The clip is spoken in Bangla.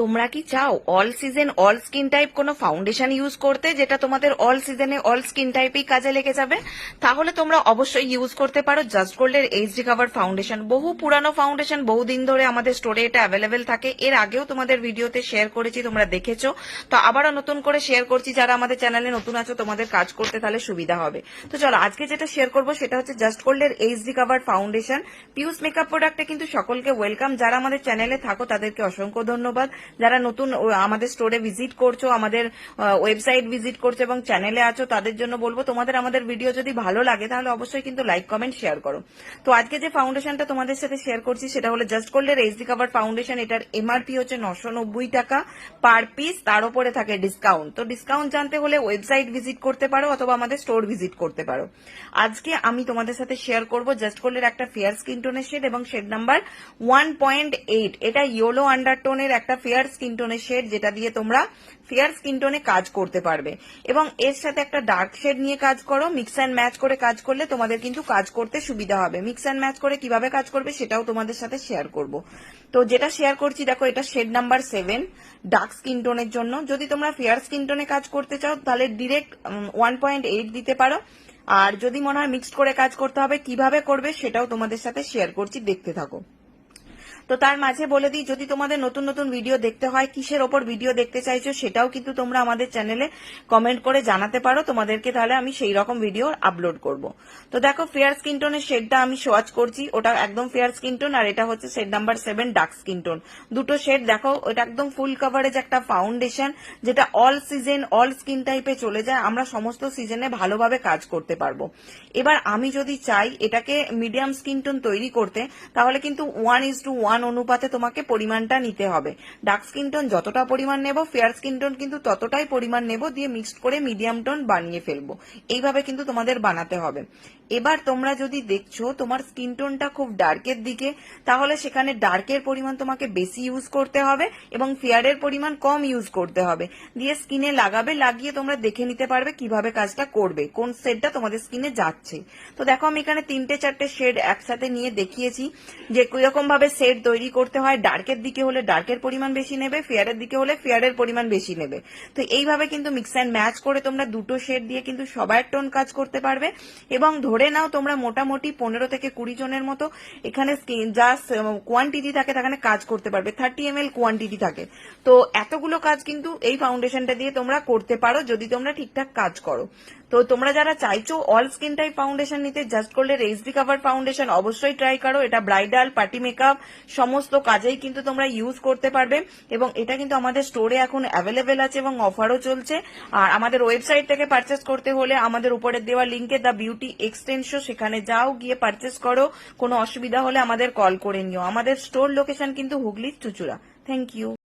তোমরা কি চাও all season all skin type কোনো ফাউন্ডেশন ইউজ করতে, যেটা তোমাদের অল সিজনে অল স্কিন টাইপেই কাজে লেগে যাবে? তাহলে তোমরা অবশ্যই ইউজ করতে পারো জাস্ট গোল্ডের এইচ ডি কাভার ফাউন্ডেশন বহু পুরানো ফাউন্ডেশন বহুদিন ধরে আমাদের স্টোরে এটা অ্যাভেলেবেল থাকে। এর আগেও তোমাদের ভিডিওতে শেয়ার করেছি, তোমরা দেখেছ। তো আবারও নতুন করে শেয়ার করছি, যারা আমাদের চ্যানেলে নতুন আছো, তোমাদের কাজ করতে তাহলে সুবিধা হবে। তো চলো, আজকে যেটা শেয়ার করব, সেটা হচ্ছে জাস্ট গোল্ডের এইচ ডি কাভার ফাউন্ডেশন পিউস মেকআপ প্রোডাক্টে কিন্তু সকলকে ওয়েলকাম যারা আমাদের চ্যানেলে থাকো, তাদেরকে অসংখ্য ধন্যবাদ। যারা নতুন আমাদের স্টোরে ভিজিট করছ, আমাদের ওয়েবসাইট ভিজিট করছ এবং চ্যানেলে আছো, তাদের জন্য বলব, তোমাদের আমাদের ভিডিও যদি ভালো লাগে, তাহলে অবশ্যই কিন্তু লাইক কমেন্ট শেয়ার করো। তো আজকে যে ফাউন্ডেশনটা তোমাদের সাথে শেয়ার করছি, সেটা হলো জাস্ট গোল্ডের এইচডি কাভার ফাউন্ডেশন এটার এমআরপি হচ্ছে নশো নব্বই টাকা পার পিস তার উপরে থাকে ডিসকাউন্ট তো ডিসকাউন্ট জানতে হলে ওয়েবসাইট ভিজিট করতে পারো, অথবা আমাদের স্টোর ভিজিট করতে পারো। আজকে আমি তোমাদের সাথে শেয়ার করব জাস্ট গোল্ডের একটা ফেয়ার স্কিন টোনের শেড এবং shade number one point eight এটা ইয়েলো আন্ডারটোনের একটা ফেয়ার স্কিন টোনের শেড, যেটা দিয়ে তোমরা ফেয়ার স্কিন টোনে কাজ করতে পারবে। এবং এর সাথে একটা ডার্ক শেড নিয়ে কাজ করো। মিক্স অ্যান্ড ম্যাচ করে কাজ করলে তোমাদের কিন্তু কাজ করতে সুবিধা হবে। মিক্স অ্যান্ড ম্যাচ করে কীভাবে কাজ করবে সেটাও তোমাদের সাথে শেয়ার করব। তো যেটা শেয়ার করছি, দেখো, এটা shade number seven, dark skin টোনের জন্য। যদি তোমরা ফেয়ার স্কিন টোনে কাজ করতে চাও, তাহলে ডিরেক্ট ওয়ান পয়েন্ট এইট দিতে পারো। আর যদি মনে হয় মিক্সড করে কাজ করতে হবে, কীভাবে করবে সেটাও তোমাদের সাথে শেয়ার করছি। দেখতে থাকো। তো তার মাঝে বলে দিই, যদি তোমাদের নতুন নতুন ভিডিও দেখতে হয়, কিসের ওপর ভিডিও দেখতে চাইছো সেটাও কিন্তু তোমরা আমাদের চ্যানেলে কমেন্ট করে জানাতে পারো। তোমাদেরকে তাহলে আমি সেই রকম ভিডিও আপলোড করব। তো দেখো ফেয়ার স্কিন টোনের শেডটা আমি সোয়াচ করছি। ওটা একদম ফেয়ার স্কিন টোন আর এটা হচ্ছে shade number seven dark skin tone দুটো শেড দেখো, ওটা একদম ফুল কভারেজ একটা ফাউন্ডেশন যেটা অল সিজন অল স্কিন টাইপে চলে যায়। আমরা সমস্ত সিজনে ভালোভাবে কাজ করতে পারব। এবার আমি যদি চাই এটাকে মিডিয়াম স্কিন টোন তৈরি করতে, তাহলে কিন্তু ওয়ান ইজ টু ওয়ান অনুপাতে তোমাকে পরিমাণটা নিতে হবে। ডার্ক স্কিন টোন যতটা পরিমাণ নেব, ফেয়ার স্কিন টোন কিন্তু ততটাই পরিমাণ নেব, দিয়ে মিক্সড করে মিডিয়াম টোন বানিয়ে ফেলব। এইভাবে কিন্তু তোমাদের বানাতে হবে। এবার তোমরা যদি দেখছ, তোমার স্কিন টোনটা খুব ডার্কের দিকে, তাহলে সেখানে ডার্কের পরিমাণ তোমাকে বেশি ইউজ করতে হবে এবং ফেয়ারের পরিমাণ কম ইউজ করতে হবে। দিয়ে স্কিনে লাগাবে, লাগিয়ে তোমরা দেখে নিতে পারবে কীভাবে কাজটা করবে, কোন শেডটা তোমাদের স্কিনে যাচ্ছে। তো দেখো, আমি এখানে তিনটে চারটে শেড একসাথে নিয়ে দেখিয়েছি, যে কীরকম ভাবে শেড তৈরি করতে হয় ডার্কের দিকে হলে ডার্কের পরিমাণ বেশি নেবে ফেয়ারের দিকে হলে ফেয়ারের পরিমাণ বেশি নেবে। তো এইভাবে কিন্তু মিক্স অ্যান্ড ম্যাচ করে তোমরা দুটো শেড দিয়ে কিন্তু সবার টোন কাজ করতে পারবে। এবং ধরে নাও তোমরা মোটামুটি পনেরো থেকে কুড়ি জনের মতো এখানে যা কোয়ান্টিটি থাকে, তাখানে কাজ করতে পারবে। থার্টি এম এল কোয়ান্টিটি থাকে। তো এতগুলো কাজ কিন্তু এই ফাউন্ডেশনটা দিয়ে তোমরা করতে পারো যদি তোমরা ঠিকঠাক কাজ করো। তো তোমরা যারা চাইছো অল স্কিন টাইপ ফাউন্ডেশন নিতে জাস্ট করলে এইচডি কাভার ফাউন্ডেশন অবশ্যই ট্রাই করো। এটা ব্রাইডাল পার্টি মেকআপ সমস্ত কাজেই কিন্তু তোমরা ইউজ করতে পারবে। এবং এটা কিন্তু আমাদের স্টোরে এখন অ্যাভেলেবেল আছে এবং অফারও চলছে। আর আমাদের ওয়েবসাইট থেকে পারচেস করতে হলে আমাদের উপরে দেওয়া লিঙ্কে দ্য বিউটি এক্সটেনশো সেখানে যাও, গিয়ে পারচেস করো। কোনো অসুবিধা হলে আমাদের কল করে নিও। আমাদের স্টোর লোকেশন কিন্তু হুগলির চুচুড়া। Thank you